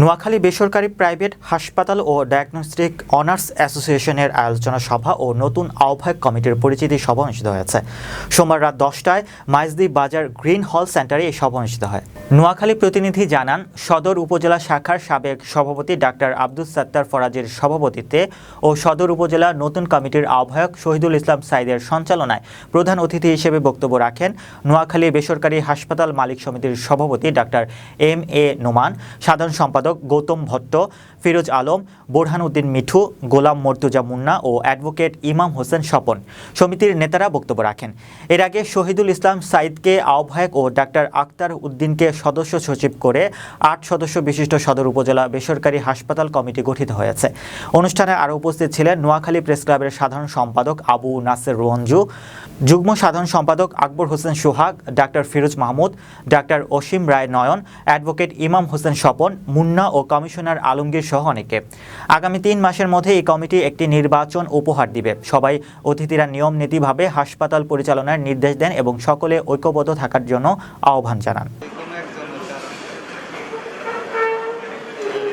নোয়াখালী বেসরকারি প্রাইভেট হাসপাতাল ও diagnostic honours অ্যাসোসিয়েশনের আলোচনা সভা ও নতুন আহ্বায়ক কমিটির পরিচিতি সভা অনুষ্ঠিত হয়েছে। সোমবার রাত দশটায় মাইজদি বাজার গ্রিন হল সেন্টারে এই সভা অনুষ্ঠিত হয়। নোয়াখালী প্রতিনিধি জানান, সদর উপজেলা শাখার সাবেক সভাপতি ডাক্তার আব্দুল সাত্তার ফরাজের সভাপতিত্বে ও সদর উপজেলা নতুন কমিটির আহ্বায়ক শহীদুল ইসলাম সাইদের সঞ্চালনায় প্রধান অতিথি হিসেবে বক্তব্য রাখেন নোয়াখালী বেসরকারি হাসপাতাল মালিক সমিতির সভাপতি ডাক্তার এম এ নোমান, সাধারণ সম্পাদক গৌতম ভট্ট, ফিরোজ আলম বোরহান উদ্দিন মিঠু, গোলাম মর্তুজা মুন্না ও অ্যাডভোকেট ইমাম হোসেন স্বপন সমিতির নেতারা বক্তব্য রাখেন। এর আগে শহীদুল ইসলাম সাইদকে আহ্বায়ক ও ডাক্তার আক্তার উদ্দিনকে সদস্য সচিব করে আট সদস্য বিশিষ্ট সদর উপজেলা বেসরকারি হাসপাতাল কমিটি গঠিত হয়েছে। অনুষ্ঠানে আরও উপস্থিত ছিলেন নোয়াখালী প্রেস ক্লাবের সাধারণ সম্পাদক আবু নাসের রঞ্জু যুগ্ম সাধারণ সম্পাদক আকবর হোসেন সোহাগ, ডাক্তার ফিরোজ মাহমুদ, ডাক্তার অসীম রায় নয়ন, অ্যাডভোকেট ইমাম হোসেন স্বপন মুন্না ও কমিশনার আলমগীর সহ অনেকে। আগামী তিন মাসের মধ্যে এই কমিটি একটি নির্বাচন উপহার দিবে। সবাই অতিথিরা নিয়ম নীতিভাবে হাসপাতাল পরিচালনার নির্দেশ দেন এবং সকলে ঐক্যবদ্ধ থাকার জন্য আহ্বান জানান।